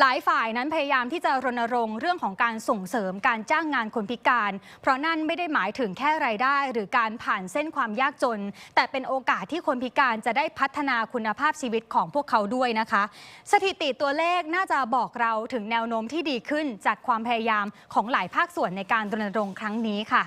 หลายฝ่ายนั้นพยายามที่จะรณรงค์เรื่องของการส่งเสริมการจ้างงานคนพิการ เพราะนั่นไม่ได้หมายถึงแค่ไรายได้ หรือการผ่านเส้นความยากจน แต่เป็นโอกาสที่คนพิการจะได้พัฒนาคุณภาพชีวิตของพวกเขาด้วยนะคะ สถิติตัวเลขน่าจะบอกเราถึงแนวโน้มที่ดีขึ้นจากความพยายามของหลายภาคส่วนในการรณรงค์ครั้งนี้ค่ะ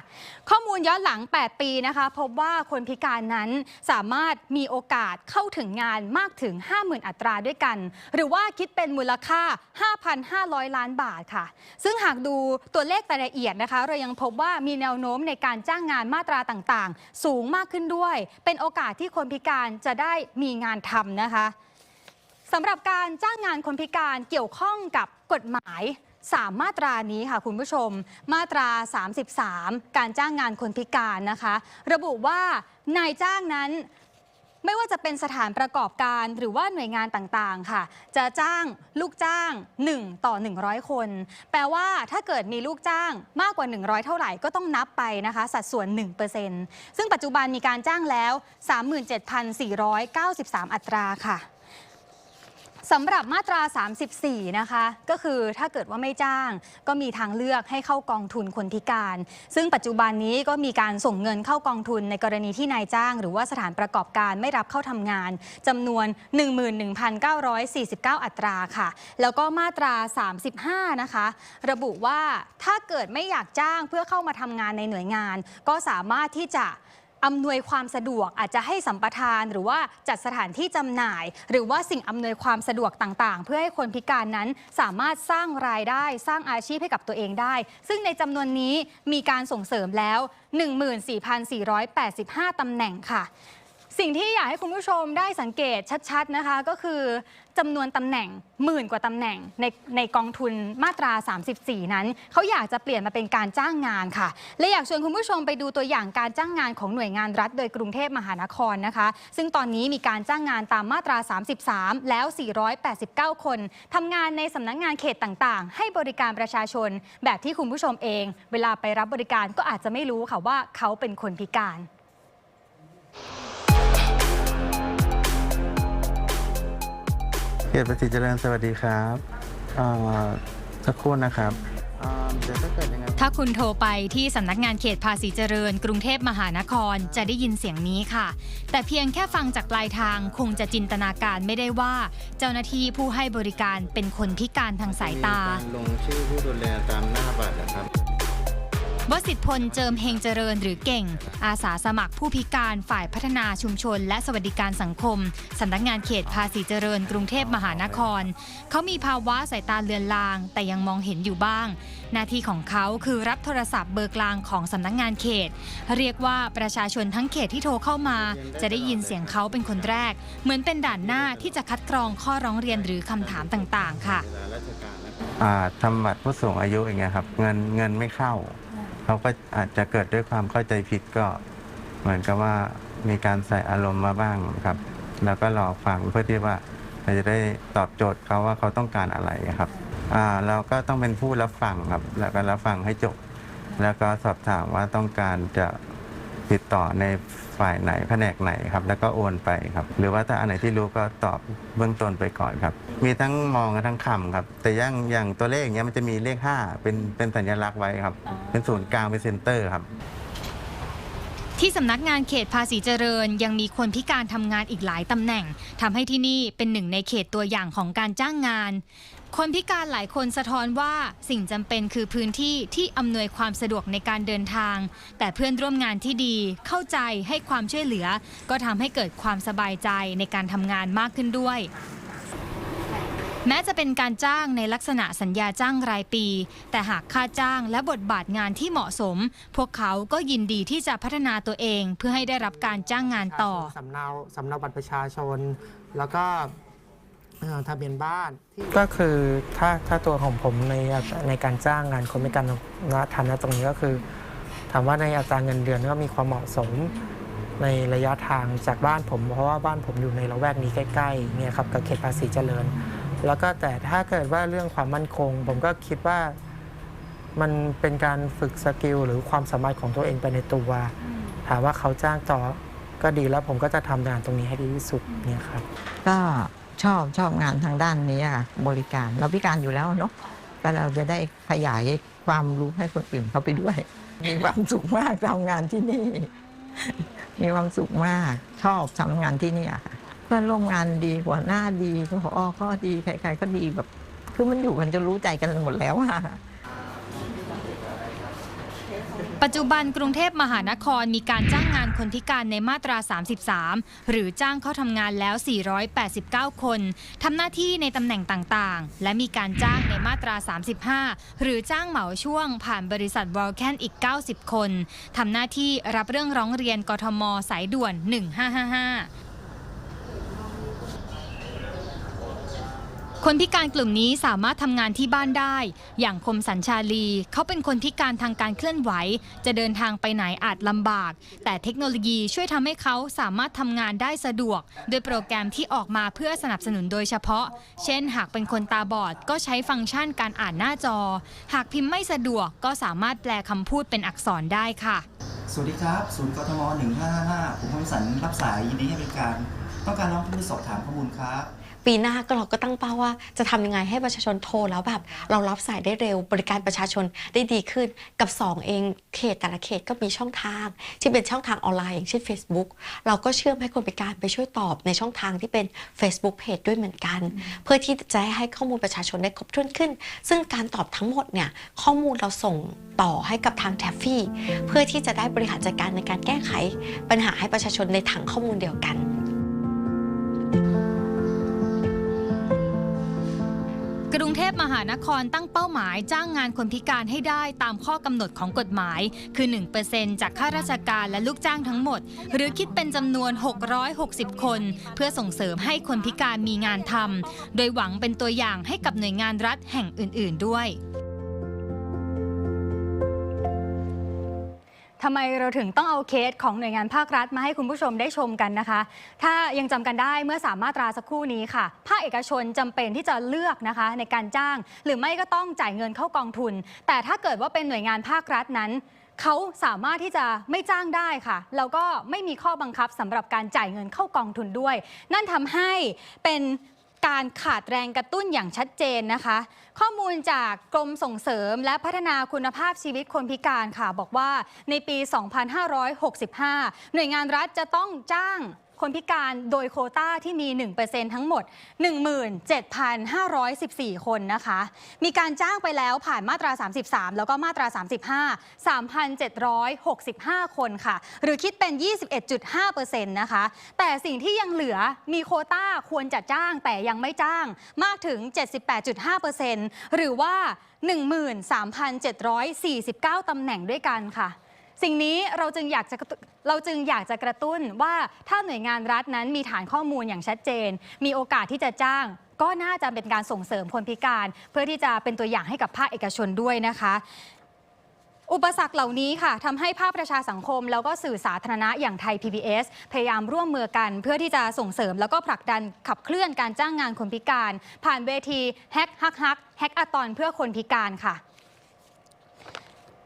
ข้อมูลย้อนหลัง 8 ปีนะคะ พบว่าคนพิการนั้นสามารถมีโอกาสเข้าถึงงานมากถึง 50,000 อัตราด้วยกัน หรือว่าคิดเป็นมูลค่า5,500 ล้านบาทค่ะ ซึ่งหากดูตัวเลขรายละเอียดนะคะ เรายังพบว่ามีแนวโน้มในการจ้างงานมาตราต่างๆ สูงมากขึ้นด้วย เป็นโอกาสที่คนพิการจะได้มีงานทำนะคะสำหรับการจ้างงานคนพิการเกี่ยวข้องกับกฎหมาย3มาตรานี้ค่ะคุณผู้ชม มาตรา 33 การจ้างงานคนพิการนะคะ ระบุว่านายจ้างนั้น ไม่ว่าจะเป็นสถานประกอบการหรือว่าหน่วยงานต่างๆค่ะ จะจ้างลูกจ้าง 1 ต่อ 100 คน แปลว่าถ้าเกิดมีลูกจ้างมากกว่า 100 เท่าไหร่ก็ต้องนับไปนะคะ สัดส่วน 1%ซึ่งปัจจุบันมีการจ้างแล้ว 37,493 อัตราค่ะ สำหรับมาตรา 34 นะคะ ก็คือถ้าเกิดว่าไม่จ้าง ก็มีทางเลือกให้เข้ากองทุนคนพิการ ซึ่งปัจจุบันนี้ก็มีการส่งเงินเข้ากองทุนในกรณีที่นายจ้าง หรือว่าสถานประกอบการไม่รับเข้าทำงานจำนวน 11,949 อัตราค่ะ แล้วก็มาตรา 35 นะคะ ระบุว่าถ้าเกิดไม่อยากจ้างเพื่อเข้ามาทำงานในหน่วยงาน ก็สามารถที่จะ อำนวยความสะดวกอาจจะให้สัมปทานหรือว่าจัดสถานที่จำหน่าย หรือว่าสิ่งอำนวยความสะดวกต่างๆ เพื่อให้คนพิการนั้นสามารถสร้างรายได้สร้างอาชีพให้กับตัวเองได้ ซึ่งในจำนวนนี้มีการส่งเสริมแล้ว 14,485ตำแหน่งค่ะ สิ่งที่อยากให้คุณผู้ชมได้สังเกตชัดๆนะคะ ก็คือจำนวนตำแหน่งหมื่นกว่าตำแหน่งในในกองทุนมาตรา 34 นั้น เขาอยากจะเปลี่ยนมาเป็นการจ้างงานค่ะ และอยากชวนคุณผู้ชมไปดูตัวอย่างการจ้างงานของหน่วยงานรัฐ โดยกรุงเทพมหานครนะคะ ซึ่งตอนนี้มีการจ้างงานตามมาตรา 33 แล้ว 489 คนทำงานในสำนักงานเขตต่างๆ ให้บริการประชาชน แบบที่คุณผู้ชมเอง เวลาไปรับบริการก็อาจจะไม่รู้ค่ะว่าเขาเป็นคนพิการ รติประสิทธิ์เจริญสวัสดีครับเอ่อสักครู่นะครับเอ่อเดี๋ยวถ้าเกิดยังไงถ้าคุณโทรไปที่สำนักงานเขตภาษีเจริญ กรุงเทพมหานครจะได้ยินเสียงนี้ค่ะ แต่เพียงแค่ฟังจากปลายทางคงจะจินตนาการไม่ได้ว่า เจ้าหน้าที่ผู้ให้บริการเป็นคนพิการทางสายตามีการลงชื่อผู้ดูแลตามหน้าบัตรนะครับ วสิทธิพลเจิมเฮงเจริญหรือเก่ง อาสาสมัครผู้พิการฝ่ายพัฒนาชุมชน และสวัสดิการสังคมสำนักงานเขตภาษีเจริญกรุงเทพมหานคร เขามีภาวะสายตาเลือนลาง แต่ยังมองเห็นอยู่บ้าง หน้าที่ของเขาคือรับโทรศัพท์เบอร์กลางของสำนักงานเขต เรียกว่าประชาชนทั้งเขตที่โทรเข้ามา จะได้ยินเสียงเขาเป็นคนแรก เหมือนเป็นด่านหน้าที่จะคัดกรองข้อร้องเรียนหรือคำถามต่างๆ ค่ะราชการนะครับอ่าทำบัตรผู้สูงอายุอย่างเงี้ยครับเงินเงินไม่เข้า เขาก็อาจจะเกิดด้วยความเข้าใจผิดก็เหมือนกับว่ามีการใส่อารมณ์มาบ้างครับ แล้วก็รอฟังเพื่อที่ว่าเราจะได้ตอบโจทย์เขาว่าเขาต้องการอะไรครับอ่าเราก็ต้องเป็นผู้รับฟังครับ แล้วก็รับฟังให้จบ แล้วก็สอบถามว่าต้องการจะ ติดต่อในฝ่ายไหนแผนกไหนครับ แล้วก็โอนไปครับ หรือว่าถ้าอันไหนที่รู้ก็ตอบเบื้องต้นไปก่อนครับ มีทั้งมองกับทั้งคำครับ แต่อย่างอย่างตัวเลขอย่างเงี้ยมันจะมีเลข 5 เป็นเป็นสัญลักษณ์ไว้ครับ เป็นศูนย์กลางเป็นเซ็นเตอร์ครับ ที่สำนักงานเขตภาษีเจริญ ยังมีคนพิการทำงานอีกหลายตำแหน่งทำให้ที่นี่เป็นหนึ่งในเขตตัวอย่างของการจ้างงาน คนพิการหลายคนสะท้อนว่าสิ่งจำเป็นคือพื้นที่ที่อำนวยความสะดวกในการเดินทาง แต่เพื่อนร่วมงานที่ดีเข้าใจให้ความช่วยเหลือ ก็ทำให้เกิดความสบายใจในการทำงานมากขึ้นด้วย แม้จะเป็นการจ้างในลักษณะสัญญาจ้างรายปี แต่หากค่าจ้างและบทบาทงานที่เหมาะสม พวกเขาก็ยินดีที่จะพัฒนาตัวเองเพื่อให้ได้รับการจ้างงานต่อสำเนาสำเนาบัตรประชาชน แล้วก็ อ่อทะเบียนบ้านก็คือถ้าถ้าตัวของผมในในการจ้างงานคนพิการณฐานะตรงนี้ก็คือ ถามว่าในอัตราเงินเดือนก็มีความเหมาะสมในระยะทางจากบ้านผม เพราะว่าบ้านผมอยู่ในละแวกนี้ใกล้ๆเนี่ยครับกับเขตภาษีเจริญ แล้วก็แต่ถ้าเกิดว่าเรื่องความมั่นคง ผมก็คิดว่ามันเป็นการฝึกสกิลหรือความสามารถของตัวเองไปในตัวถามว่าเขาจ้างต่อก็ดีแล้วผมก็จะทำงานตรงนี้ให้ดีที่สุดเนี่ยครับ ก็ ชอบชอบงานทางด้านนี้ค่ะบริการเราพิการอยู่แล้วเนาะก็เราจะได้ขยายความรู้ให้คนอื่นเขาไปด้วย มีความสุขมากทำงานที่นี่ มีความสุขมากชอบทำงานที่นี่อะค่ะเพื่อนร่วมงานดีหัวหน้าดีพอก็ดีใครๆก็ดีแบบ คือมันอยู่กันจนรู้ใจกันหมดแล้วอะ ปัจจุบันกรุงเทพมหานครมีการจ้างงานคนพิการในมาตรา 33 หรือจ้างเข้าทำงานแล้ว 489 คนทำหน้าที่ในตำแหน่งต่างๆ และมีการจ้างในมาตรา 35 หรือจ้างเหมาช่วง ผ่านบริษัทวอลแคนอีก 90 คนทำหน้าที่รับเรื่องร้องเรียนกทมสายด่วน 1555 คนพิการกลุ่มนี้สามารถทำงานที่บ้านได้ อย่างคมสัญชาลี เขาเป็นคนพิการทางการเคลื่อนไหว จะเดินทางไปไหนอาจลำบาก แต่เทคโนโลยีช่วยทำให้เขาสามารถทำงานได้สะดวก โดยโปรแกรมที่ออกมาเพื่อสนับสนุนโดยเฉพาะ เช่น หากเป็นคนตาบอดก็ใช้ฟังก์ชันการอ่านหน้าจอ หากพิมพ์ไม่สะดวกก็สามารถแปลคำพูดเป็นอักษรได้ค่ะ สวัสดีครับศูนย์กทม1555ผมคมสันรับสายยินดีให้บริการ ต้องการร้องทุนสอบถามข้อมูลครับ ปีหน้าก็เราก็ตั้งเป้าว่าจะทำยังไงให้ประชาชนโทรแล้วแบบเรารับสายได้เร็ว บริการประชาชนได้ดีขึ้นกับ 2 เองเขตแต่ละเขตก็มีช่องทาง ที่เป็นช่องทางออนไลน์อย่างเช่น Facebook เราก็เชื่อมให้คนพิการไปช่วยตอบในช่องทางที่เป็น Facebook Page ด้วยเหมือนกัน เพื่อที่จะให้ข้อมูลประชาชนได้ครบถ้วนขึ้น ซึ่งการตอบทั้งหมดเนี่ยข้อมูลเราส่งต่อให้กับทางแทฟฟี่เพื่อที่จะได้บริหารจัดการในการแก้ไข ปัญหาให้ประชาชนในถังข้อมูลเดียวกัน กรุงเทพมหานครตั้งเป้าหมายจ้างงานคนพิการให้ได้ตามข้อกำหนดของกฎหมาย คือ 1%จากข้าราชการและลูกจ้างทั้งหมด หรือคิดเป็นจำนวน 660 คน เพื่อส่งเสริมให้คนพิการมีงานทำโดยหวังเป็นตัวอย่างให้กับหน่วยงานรัฐแห่งอื่น ๆ ด้วย ทำไมเราถึงต้องเอาเคสของหน่วยงานภาครัฐมาให้คุณผู้ชมได้ชมกันนะคะ ถ้ายังจำกันได้เมื่อสามมาตราสักครู่นี้ค่ะ ภาคเอกชนจำเป็นที่จะเลือกนะคะในการจ้าง หรือไม่ก็ต้องจ่ายเงินเข้ากองทุน แต่ถ้าเกิดว่าเป็นหน่วยงานภาครัฐนั้นเขาสามารถที่จะไม่จ้างได้ค่ะแล้วก็ไม่มีข้อบังคับสำหรับการจ่ายเงินเข้ากองทุนด้วย นั่นทำให้เป็น การขาดแรงกระตุ้นอย่างชัดเจนนะคะ ข้อมูลจากกรมส่งเสริมและพัฒนาคุณภาพชีวิตคนพิการค่ะ บอกว่าในปี 2565 หน่วยงานรัฐจะต้องจ้าง คนพิการโดยโคต้าที่มี 1%ทั้งหมด 17,514 คนนะคะ มีการจ้างไปแล้วผ่านมาตรา 33 แล้วก็มาตรา 35 3,765 คนค่ะ หรือคิดเป็น 21.5%นะคะ แต่สิ่งที่ยังเหลือมีโคต้าควรจะจ้างแต่ยังไม่จ้างมากถึง 78.5%หรือว่า 13,749 ตำแหน่งด้วยกันค่ะ สิ่งนี้เราจึงอยากจะเราจึงอยากจะกระตุ้นว่าถ้าหน่วยงานรัฐนั้นมีฐานข้อมูลอย่างชัดเจน มีโอกาสที่จะจ้างก็น่าจะเป็นการส่งเสริมคนพิการ เพื่อที่จะเป็นตัวอย่างให้กับภาคเอกชนด้วยนะคะ อุปสรรคเหล่านี้ค่ะทำให้ภาคประชาสังคม แล้วก็สื่อสาธารณะอย่างไทย PBS พยายามร่วมมือกัน เพื่อที่จะส่งเสริมแล้วก็ผลักดันขับเคลื่อนการจ้างงานคนพิการ ผ่านเวทีแฮกฮักฮักแฮกอะตอนเพื่อคนพิการค่ะ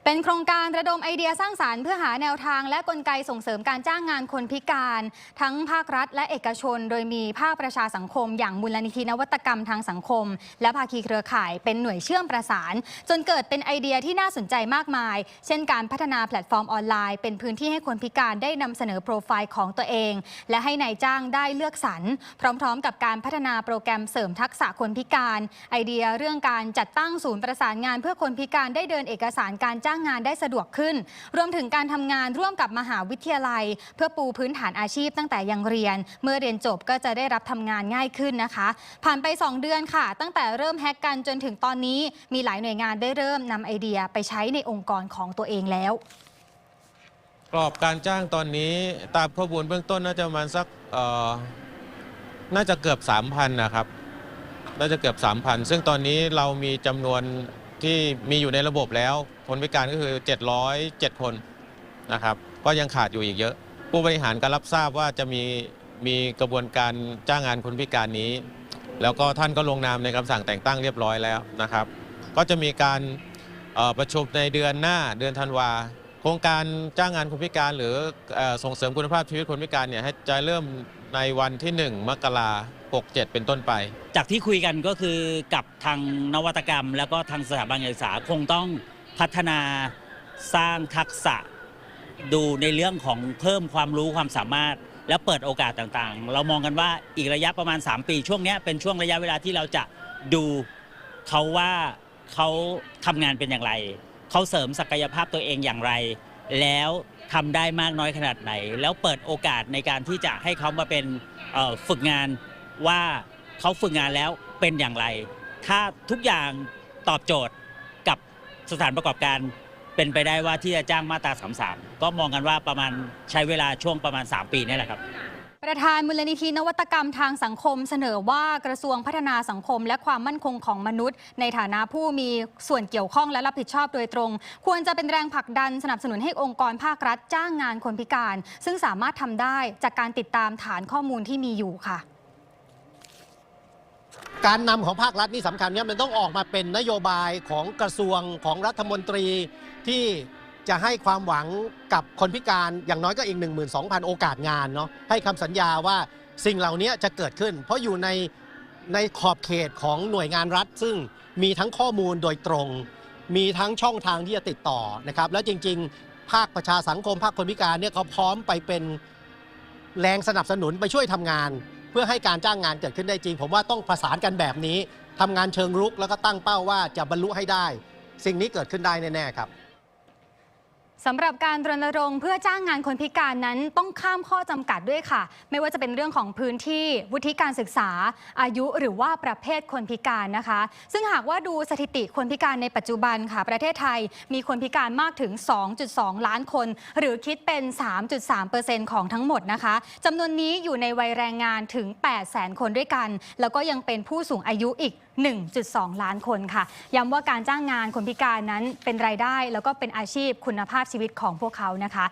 เป็นโครงการระดมไอเดียสร้างสารรค์เพื่อหาแนวทาง และกลไกส่งเสริมการจ้างงานคนพิการ ทั้งภาครัฐและเอกชน โดยมีภาคประชาสังคม อย่างมูลนิธินวัตกรรมทางสังคม และภาคีเครือข่ายเป็นหน่วยเชื่อมประสาน จนเกิดเป็นไอเดียที่น่าสนใจมากมาย เช่นการพัฒนาแพลตฟอร์มออนไลน์ เป็นพื้นที่ให้คนพิการได้นำเสนอโปรไฟล์ของตัวเอง และให้นายจ้างได้เลือกสรรพร้อม ๆ กับการพัฒนาโปรแกรมเสริมทักษะคนพิการ ไอเดียเรื่องการจัดตั้งศูนย์ประสานงาน เพื่อคนพิการได้เดินเอกสารการจ้างงานได้สะดวกขึ้น รวมถึงการทำงานร่วมกับมหาวิทยาลัย เพื่อปูพื้นฐานอาชีพตั้งแต่ยังเรียน เมื่อเรียนจบก็จะได้รับทำงานง่ายขึ้นนะคะ ผ่านไป 2 เดือนค่ะ ตั้งแต่เริ่มแฮกกันจนถึงตอนนี้ มีหลายหน่วยงานได้เริ่มนำไอเดียไปใช้ในองค์กรของตัวเองแล้วกรอบการจ้างตอนนี้ตามข้อมูลเบื้องต้นน่าจะประมาณสักน่าจะเกือบ 3,000 นะครับ น่าจะเกือบ 3,000 ซึ่งตอนนี้เรามีจำนวน ที่มีอยู่ในระบบแล้วคนพิการก็คือ 707 คนนะครับ ก็ยังขาดอยู่อีกเยอะ ผู้บริหารก็รับทราบว่าจะมีมีกระบวนการจ้างงานคนพิการนี้ แล้วก็ท่านก็ลงนามในคำสั่งแต่งตั้งเรียบร้อยแล้วนะครับ ก็จะมีการประชุมในเดือนหน้าเดือนธันวาโครงการจ้างงานคนพิการ หรืออส่งเสริมคุณภาพชีวิตคนพิการเนี่ยให้จะเริ่ม ในวันที่ 1 มกราคม67เป็นต้นไป จากที่คุยกันก็คือกับทางนวัตกรรม แล้วก็ทางสถาบันการศึกษาคงต้องพัฒนาสร้างทักษะดูในเรื่องของเพิ่มความรู้ความสามารถ และเปิดโอกาสต่างๆ เรามองกันว่าอีกระยะประมาณ 3 ปี ช่วงนี้เป็นช่วงระยะเวลาที่เราจะดูเขาว่าเขาทำงานเป็นอย่างไร เขาเสริมศักยภาพตัวเองอย่างไร แล้วทำได้มากน้อยขนาดไหน แล้วเปิดโอกาสในการที่จะให้เขามาเป็นฝึกงานว่าเขาฝึกงานแล้วเป็นอย่างไร ถ้าทุกอย่างตอบโจทย์กับสถานประกอบการเป็นไปได้ว่าที่จะจ้างมาตรา 33 ก็มองกันว่าประมาณใช้เวลาช่วงประมาณ 3 ปีนี่แหละครับ ประธานมูลนิธินวัตกรรมทางสังคมเสนอว่ากระทรวงพัฒนาสังคม และความมั่นคงของมนุษย์ ในฐานะผู้มีส่วนเกี่ยวข้องและรับผิดชอบโดยตรง ควรจะเป็นแรงผลักดันสนับสนุนให้องค์กรภาครัฐจ้างงานคนพิการ ซึ่งสามารถทำได้จากการติดตามฐานข้อมูลที่มีอยู่ค่ะ การนำของภาครัฐนี่สำคัญเนี่ยมันต้องออกมาเป็นนโยบายของกระทรวงของรัฐมนตรีที่ จะให้ความหวังกับคนพิการอย่างน้อยก็อีก 12,000 โอกาสงานเนาะให้คำสัญญาว่าสิ่งเหล่านี้จะเกิดขึ้น เพราะอยู่ในในขอบเขตของหน่วยงานรัฐ ซึ่งมีทั้งข้อมูลโดยตรง มีทั้งช่องทางที่จะติดต่อนะครับ แล้วจริง ๆ ภาคประชาสังคม ภาคคนพิการเนี่ยเขาพร้อมไปเป็นแรงสนับสนุนไปช่วยทำงาน เพื่อให้การจ้างงานเกิดขึ้นได้จริง ผมว่าต้องประสานกันแบบนี้ทำงานเชิงรุกแล้วก็ตั้งเป้าว่าจะบรรลุให้ได้ สิ่งนี้เกิดขึ้นได้แน่ๆครับ สำหรับการรณรงค์เพื่อจ้างงานคนพิการนั้นต้องข้ามข้อจำกัดด้วยค่ะ ไม่ว่าจะเป็นเรื่องของพื้นที่วุฒิการศึกษา อายุหรือว่าประเภทคนพิการนะคะ ซึ่งหากว่าดูสถิติคนพิการในปัจจุบันค่ะ ประเทศไทยมีคนพิการมากถึง 2.2 ล้านคน หรือคิดเป็น 3.3%ของทั้งหมดนะคะจำนวนนี้อยู่ในวัยแรงงานถึง 8 0 0 0 0 0 คนด้วยกัน แล้วก็ยังเป็นผู้สูงอายุอีก1.2 ล้านคนค่ะ ย้ำว่าการจ้างงานคนพิการนั้นเป็นรายได้ แล้วก็เป็นอาชีพคุณภาพชีวิตของพวกเขานะคะ